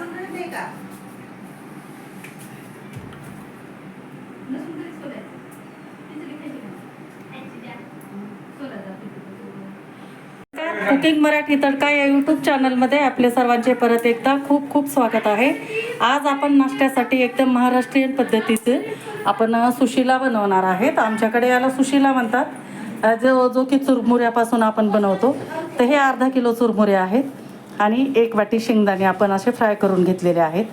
लसूण तरी नाही का? लसूण सोलायचं. कुकिंग मराठी तडका या यूट्यूब चॅनलमध्ये आपले सर्वांचे परत एकदा खूप खूप स्वागत आहे. आज आपण नाश्त्यासाठी एकदम महाराष्ट्रीयन पद्धतीचे आपण सुशिला बनवणार आहेत. आमच्याकडे याला सुशिला म्हणतात. जो जो की चुरमुऱ्यापासून आपण बनवतो. तर हे अर्धा किलो चुरमुरे आहेत. आणि एक वाटी शेंगदाणे आपण असे फ्राय करून घेतलेले आहेत.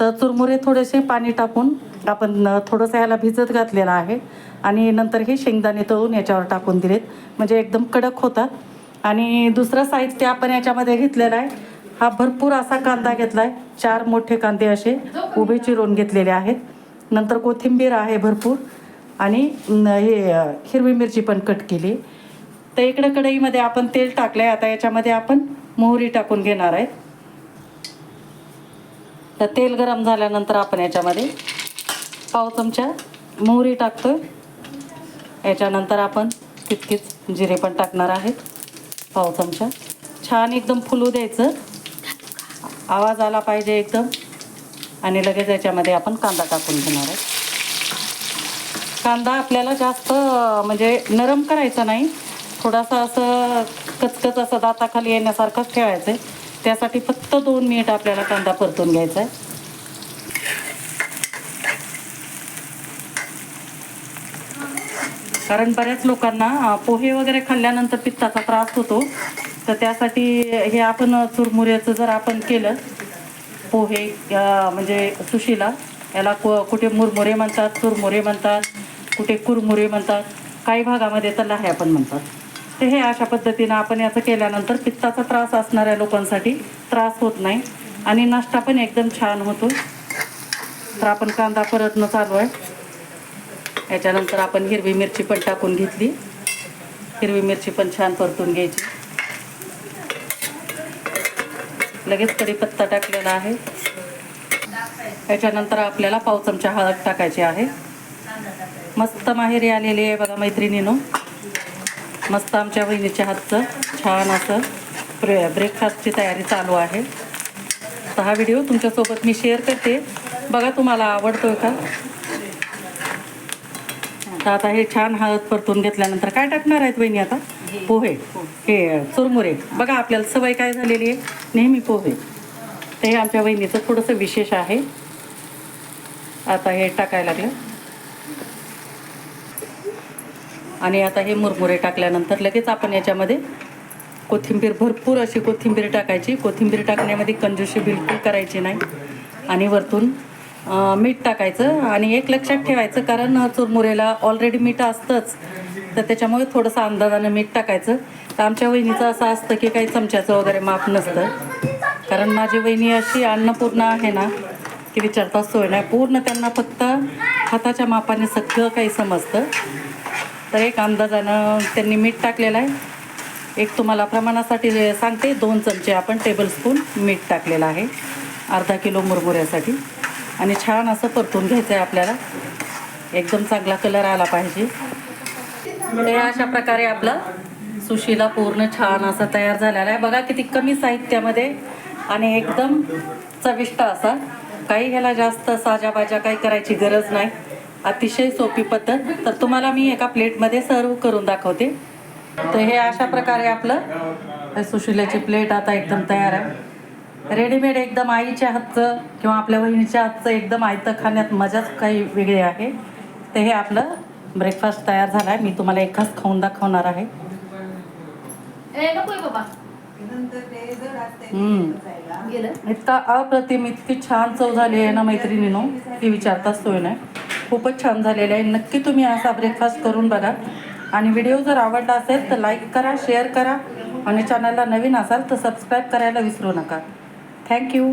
तर चुरमुरे थोडेसे पाणी टाकून आपण थोडंसं ह्याला भिजत घातलेलं आहे. आणि नंतर हे शेंगदाणे तळून याच्यावर टाकून दिलेत. म्हणजे एकदम कडक होतात. आणि दुसरं साहित्य आपण याच्यामध्ये घेतलेलं आहे. हा भरपूर असा कांदा घेतला आहे चार मोठे कांदे असे उभे चिरून घेतलेले आहेत. नंतर कोथिंबीर आहे भरपूर. आणि हे हिरवी मिरची पण कट केली. तर इकडं कढईमध्ये आपण तेल टाकलं आहे आता याच्यामध्ये आपण मोहरी टाकून घेणार आहे. तर तेल गरम झाल्यानंतर आपण याच्यामध्ये पाव चमचा मोहरी टाकतो याच्यानंतर आपण तितकीच जिरे पण टाकणार आहेत पाव चमचा. छान एकदम फुलू द्यायचं. आवाज आला पाहिजे एकदम. आणि लगेच याच्यामध्ये आपण कांदा टाकून घेणार आहे. कांदा आपल्याला जास्त म्हणजे नरम करायचा नाही. थोडासा असं कचकच असं दाताखाली येण्यासारखंच ठेवायचं आहे त्यासाठी फक्त दोन मिनिट आपल्याला कांदा परतून घ्यायचा आहे कारण बऱ्याच लोकांना पोहे वगैरे खाल्ल्यानंतर पित्ताचा त्रास होतो. तर त्यासाठी हे आपण चुरमुऱ्याचं जर आपण केलं पोहे म्हणजे सुशीला याला कु कुठे मुरमुरे म्हणतात चुरमुरे म्हणतात कुठे कुरमुरे म्हणतात काही भागामध्ये तर लाह्या पण म्हणतात. तर हे अशा पद्धतीनं आपण याचं केल्यानंतर पित्ताचा त्रास असणाऱ्या लोकांसाठी त्रास होत नाही. आणि नाश्ता पण एकदम छान होतो. तर आपण कांदा परतणं चालू आहे. याच्यानंतर आपण हिरवी मिरची पण टाकून घेतली. हिरवी मिरची पण छान परतून घ्यायची. लगेच कढीपत्ता टाकलेला आहे. याच्यानंतर आपल्याला पाव चमचा हळद टाकायची आहे. मस्त माहेरी आलेली आहे बघा मैत्रिणीनं. मस्त आमच्या बहिणीच्या हातचं छान असं ब्रे ब्रेकफास्टची तयारी चालू आहे. तर हा व्हिडिओ तुमच्यासोबत मी शेअर करते. बघा तुम्हाला आवडतोय का? तर आता हे छान हळद परतून घेतल्यानंतर काय टाकणार आहेत वहिनी आता? पोहे. हे चुरमुरे. बघा आपल्याला सवय काय झालेली आहे? नेहमी पोहे. ते हे आमच्या वहिनीचं थोडंसं विशेष आहे. आता हे टाकायला लागलं. आणि आता हे मुरमुरे टाकल्यानंतर लगेच आपण याच्यामध्ये कोथिंबीर भरपूर अशी कोथिंबीर टाकायची. कोथिंबीर टाकण्यामध्ये कंजूशी बिलकुल करायची नाही. आणि वरतून मीठ टाकायचं आणि एक लक्षात ठेवायचं कारण चुरमुरेला ऑलरेडी मीठ असतंच. तर त्याच्यामुळे थोडंसं अंदाजानं मीठ टाकायचं. तर आमच्या वहिनीचं असं असतं की काही चमच्याचं वगैरे माप नसतं. कारण माझी वहिनी अशी अन्नपूर्णा आहे ना की विचारता सोय नाही. पूर्ण त्यांना फक्त हाताच्या मापाने सगळं काही समजतं. तर एक अंदाजानं त्यांनी मीठ टाकलेलं आहे. एक तुम्हाला प्रमाणासाठी सांगते दोन चमचे आपण टेबलस्पून मीठ टाकलेलं आहे. अर्धा किलो मुरमुऱ्यासाठी. आणि छान असं परतून घ्यायचं आहे आपल्याला. एकदम चांगला कलर आला पाहिजे. ते अशा प्रकारे आपलं सुशीला पूर्ण छान असं तयार झालेला आहे. बघा किती कमी साहित्यामध्ये आणि एकदम चविष्ट असा. काही ह्याला जास्त साजाबाजा काही करायची गरज नाही. अतिशय सोपी पद्धत. तर तुम्हाला मी एका प्लेटमध्ये सर्व करून दाखवते. तर हे अशा प्रकारे आपलं सुशिल्याची प्लेट आता एकदम तयार आहे. रेडीमेड एकदम आईच्या हातचं किंवा आपल्या बहिणीच्या हातचं एकदम आयतं खाण्यात मजाच काही वेगळी आहे. तर हे आपलं ब्रेकफास्ट तयार झाला आहे मी तुम्हाला एकाच खाऊन दाखवणार आहे. इतका अप्रतिम इतकी छान चव झाली आहे ना मैत्रिणीनो? ती विचारताच सोय नाही. खूपच छान झालेली आहे. नक्की तुम्ही असा ब्रेकफास्ट करून बघा. आणि व्हिडिओ जर आवडला असेल तर लाईक करा शेअर करा. आणि चॅनलला नवीन असाल तर सबस्क्राईब करायला विसरू नका. थँक्यू